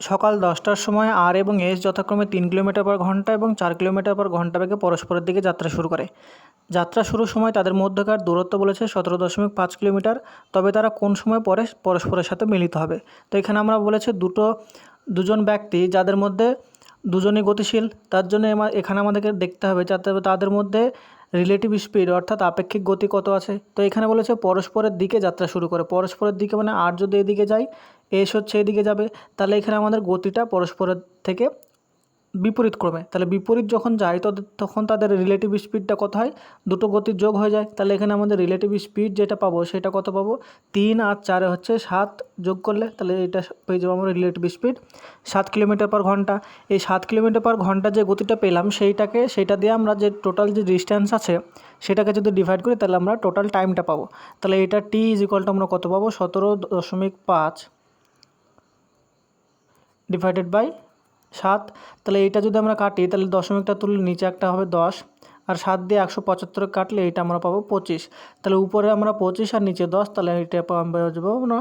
সকাল দশটার সময় আর এবং এস যথাক্রমে তিন কিলোমিটার পর ঘণ্টা এবং চার কিলোমিটার পর ঘণ্টা বেগে পরস্পরের দিকে যাত্রা শুরু করে। যাত্রা শুরুর সময় তাদের মধ্যকার দূরত্ব বলেছে সতেরো দশমিক পাঁচ কিলোমিটার, তবে তারা কোন সময় পরে পরস্পরের সাথে মিলিত হবে। তো এখানে আমরা বলেছে দুটো, দুজন ব্যক্তি যাদের মধ্যে দুজনই গতিশীল, তার জন্য এখানে আমাদেরকে দেখতে হবে যাতে তাদের মধ্যে রিলেটিভ স্পিড অর্থাৎ আপেক্ষিক গতি কত আছে। তো এখানে বলেছে পরস্পরের দিকে যাত্রা শুরু করে। পরস্পরের দিকে মানে আর যদি এদিকে যায় এস হচ্ছে এদিকে যাবে। তাহলে এখানে আমাদের গতিটা পরস্পরের থেকে বিপরীত ক্রমে তাহলে বিপরীত যখন যায় তখন তাদের রিলেটিভ স্পিডটা কত হয়? দুটো গতির যোগ হয়ে যায়। তাহলে এখানে আমাদের রিলেটিভ স্পিড যেটা পাবো, সেটা কত পাবো? তিন আর চারে হচ্ছে সাত যোগ করলে, তাহলে এটা পেয়ে যাব আমরা রিলেটিভ স্পিড সাত কিলোমিটার পার ঘণ্টা। এই সাত কিলোমিটার পার ঘণ্টা যে গতিটা পেলাম, সেইটাকে সেইটা দিয়ে আমরা যে টোটাল যে ডিস্ট্যান্স আছে, সেটাকে যদি ডিভাইড করি, তাহলে আমরা টোটাল টাইমটা পাবো। তাহলে এটা টি ইজ ইকুয়ালটা আমরা কত পাবো? সতেরো দশমিক পাঁচ। ডিভাইডেড বাই সাত, তাহলে এইটা যদি আমরা কাটি, তাহলে দশমিকটা তুললে নিচে একটা হবে দশ, আর সাত দিয়ে একশো পঁচাত্তর কাটলে এটা আমরা পাবো পঁচিশ। তাহলে উপরে আমরা পঁচিশ আর নিচে দশ, তাহলে এইটা পাবো আমরা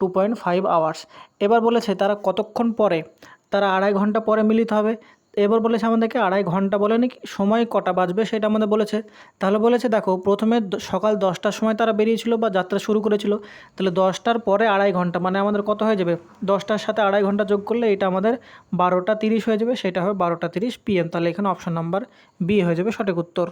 টু পয়েন্ট ফাইভ আওয়ার্স এবার বলেছে তারা কতক্ষণ পরে? তারা আড়াই ঘণ্টা পরে মিলিত হবে। এবার বলেছে আমাদেরকে আড়াই ঘণ্টা বলেনি নাকি সময় কটা বাজবে সেটা আমাদের বলেছে। তাহলে বলেছে, দেখো, প্রথমে সকাল দশটার সময় তারা বেরিয়েছিল বা যাত্রা শুরু করেছিল, তাহলে দশটার পরে আড়াই ঘণ্টা মানে আমাদের কত হয়ে যাবে? দশটার সাথে আড়াই ঘণ্টা যোগ করলে এটা আমাদের বারোটা তিরিশ হয়ে যাবে, সেটা হবে বারোটা তিরিশ পিএম তাহলে এখানে অপশন নাম্বার বি হয়ে যাবে সঠিক উত্তর।